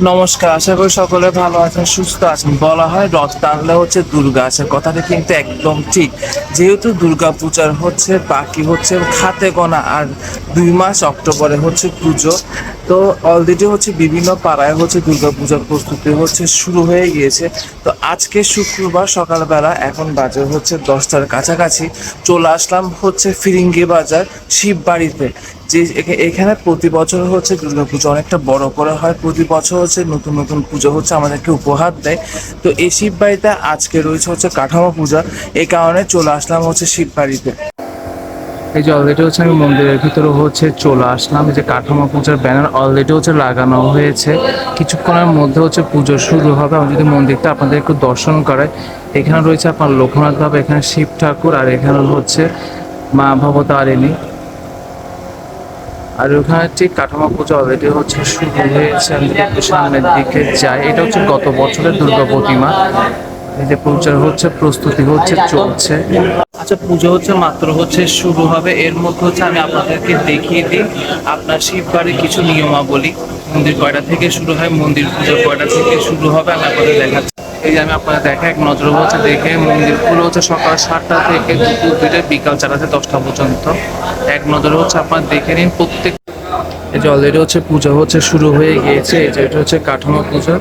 নমস্কার, আশা করি সকলে ভালো আছেন, সুস্থ আছেন। বলা হয়, রথ টানলে হচ্ছে দুর্গা আছে। কথাটা কিন্তু একদম ঠিক। যেহেতু দুর্গা পূজার হচ্ছে, বাকি হচ্ছে খাতে গোনা। আর দুই মাস অক্টোবরে হচ্ছে পুজো। তো অলরেডি হচ্ছে বিভিন্ন পাড়ায় হচ্ছে দুর্গা পূজার প্রস্তুতি হচ্ছে শুরু হয়ে গিয়েছে। তো আজকে শুক্রবার সকালবেলা এখন বাজে হচ্ছে দশটার কাছাকাছি চলে আসলাম হচ্ছে ফিরিঙ্গি বাজার শিববাড়িতে। যে এখা- এখানে প্রতি বছর হচ্ছে দুর্গা পুজো অনেকটা বড় করে হয়। প্রতি বছর হচ্ছে নতুন নতুন পুজো হচ্ছে আমাদেরকে উপহার দেয়। তো এই শিববাড়িতে আজকে রয়েছে হচ্ছে কাঠামো পূজা। এই কারণে চলে আসলাম হচ্ছে শিববাড়িতে। এই যে অলরেডি হচ্ছে আমি মন্দিরের ভিতরে হচ্ছে চলে আসলাম। যে কাঠামো পূজার ব্যানার অলরেডি হচ্ছে লাগানো হয়েছে। কিছুক্ষণের মধ্যে হচ্ছে পুজো শুরু হবে। আমি যদি মন্দিরটা আপনাদের একটু দর্শন করাই, এখানে রয়েছে আপনার লোকনাথ বাবা, এখানে শিব ঠাকুর, আর এখানে হচ্ছে মা ভবতারিণী। আর ওখানে ঠিক কাঠামো পুজো অলরেডি হচ্ছে শুরু হয়েছে। আমি সামনের দিকে যাই, এটা হচ্ছে গত বছরের দুর্গা প্রতিমা। এই যে পূজার হচ্ছে প্রস্তুতি হচ্ছে চলছে। আচ্ছা পুজো হচ্ছে মাত্র হচ্ছে শুরু হবে। এর মধ্যে হচ্ছে আমি আপনাদেরকে দেখিয়ে দিই। আপনার শিব বাড়ির কিছু নিয়মাবলী। মন্দির কয়টা থেকে শুরু হয়? মন্দির পুজো কয়টা থেকে শুরু হবে? আমি আপনাদের দেখাচ্ছি। এই যে আমি আপনাদের দেখা এক নজর হচ্ছে দেখে মন্দির পুরো হচ্ছে সকাল সাতটা থেকে দুপুর দুইটা বিকাল চারটা দশটা পর্যন্ত। এক নজরে হচ্ছে আপনার দেখে নিন প্রত্যেক এই যে অলরেডি হচ্ছে পূজা হচ্ছে শুরু হয়ে গিয়েছে। এই যে এটা হচ্ছে কাঠামো পূজা।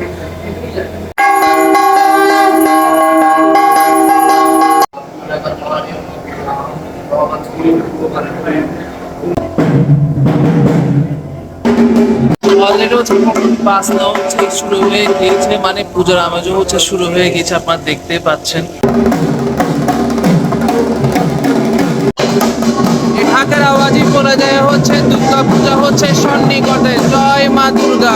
শুরু হয়ে গিয়েছে মানে পূজার আমেজও হচ্ছে শুরু হয়ে গিয়েছে আপনারা দেখতে পাচ্ছেন ঢাকার আওয়াজই পড়ে যায়, হচ্ছে দুর্গা পূজা হচ্ছে সন্নিকটে। জয় মা দুর্গা।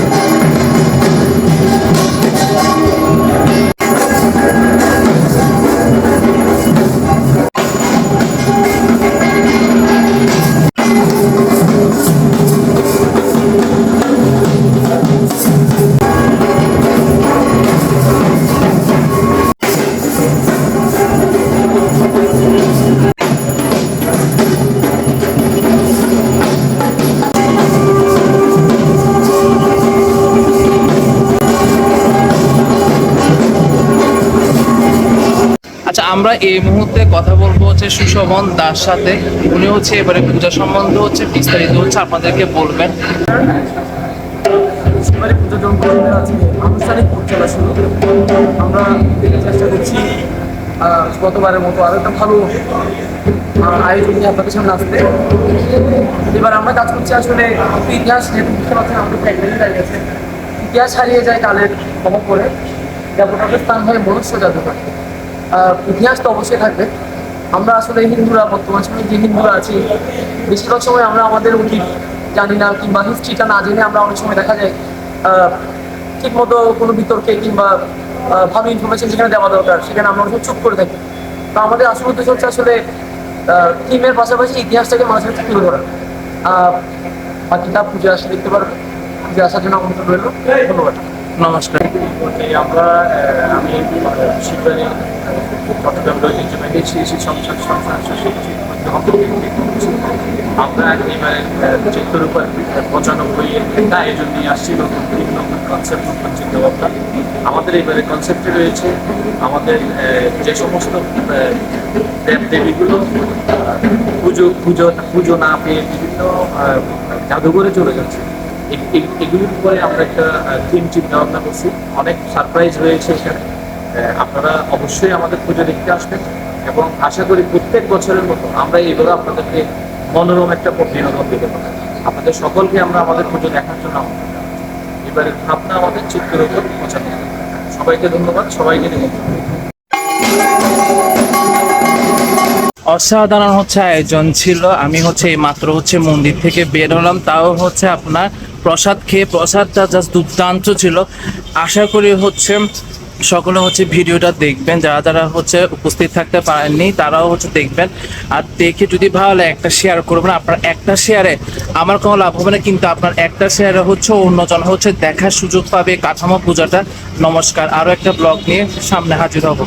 আমরা এই মুহূর্তে কথা বলব হচ্ছে সুশোভন দাস সাথে। উনি হচ্ছে এবারে পূজা সম্বন্ধে হচ্ছে বিস্তারিত হচ্ছে আপনাদেরকে বলবেন। আনুষ্ঠানিক চলা শুরু। আমরা চেষ্টা করছি গতবারের মতো আরও একটা ভালো আয়োজন নিয়ে আপনাদের সামনে আসতে। এবার আমরা কাজ করছি আসলে ইতিহাস যেহেতু বুঝতে পারছেন ইতিহাস হারিয়ে যায় কালের খবর করে। দেবতাদের স্থান হয় মনুষ্য জাদুঘর। ইতিহাস তো অবশ্যই থাকবে। আমরা আসলে হিন্দুরা, বর্তমান সময়ে যে হিন্দুরা আছি, বেশিরভাগ সময় আমরা আমাদের অতীত জানি না কিংবা হিস্ট্রিটা না জেনে আমরা অনেক সময় দেখা যায় ঠিকমতো কোনো বিতর্কে কিংবা ভালো ইনফরমেশন যেখানে দেওয়া দরকার, সেখানে আমরা অনেক চুপ করে থাকি। তো আমাদের আসল উদ্দেশ্য হচ্ছে আসলে থিমের পাশাপাশি ইতিহাসটাকে মানুষের কাছে তুলে ধরা। বাকিটা পুজো আসলে দেখতে পারবে। পুজো আসার জন্য আমন্ত্রণ রইল। ধন্যবাদ। নমস্কার। আমরা আমি শিববাড়ি চট্টগ্রাম শ্রী শ্রী সংসার সংসার আমরা এবারে চিত্তর উপর পঁচানব্বই একটা আয়োজন নিয়ে আসছি নতুন থিম নতুন কনসেপ্ট নতুন চিন্তাভাবনা আমাদের এবারে কনসেপ্টে রয়েছে আমাদের যে সমস্ত আহ, দেব দেবীগুলো পুজো পুজো পুজো না পেয়ে বিভিন্ন জাদুঘরে চলে যাচ্ছে। এগুলির উপরে আমরা একটা থিম চিন্তা ভাবনা করছি। অনেক সারপ্রাইজ রয়েছে এখানে। আপনারা অবশ্যই আমাদের পুজো দেখতে আসবেন এবং আশা করি প্রত্যেক বছরের মতো আমরা এবারে আপনাদেরকে মনোরম একটা বিনোদন দিতে পারি আপনাদের সকলকে আমরা আমাদের পুজো দেখার জন্য এবারে ভাবনা আমাদের চিত্রের উপর পৌঁছানো সবাইকে ধন্যবাদ, সবাইকে অসাধারণ হচ্ছে আয়োজন ছিল। আমি হচ্ছে এই মাত্র হচ্ছে মন্দির থেকে বের হলাম। তাও হচ্ছে আপনার প্রসাদ খেয়ে, প্রসাদটা জাস্ট দুর্দান্ত ছিল। আশা করি হচ্ছে সকলে হচ্ছে ভিডিওটা দেখবেন। যারা যারা হচ্ছে উপস্থিত থাকতে পারেননি, তারাও হচ্ছে দেখবেন। আর দেখে যদি ভালো লাগে, একটা শেয়ার করবেন। আপনার একটা শেয়ারে আমার কোনো লাভ হবে না, কিন্তু আপনার একটা শেয়ারে হচ্ছে অন্যজন হচ্ছে দেখার সুযোগ পাবে কাঠামো পূজাটা। নমস্কার। আরও একটা ব্লগ নিয়ে সামনে হাজির হব।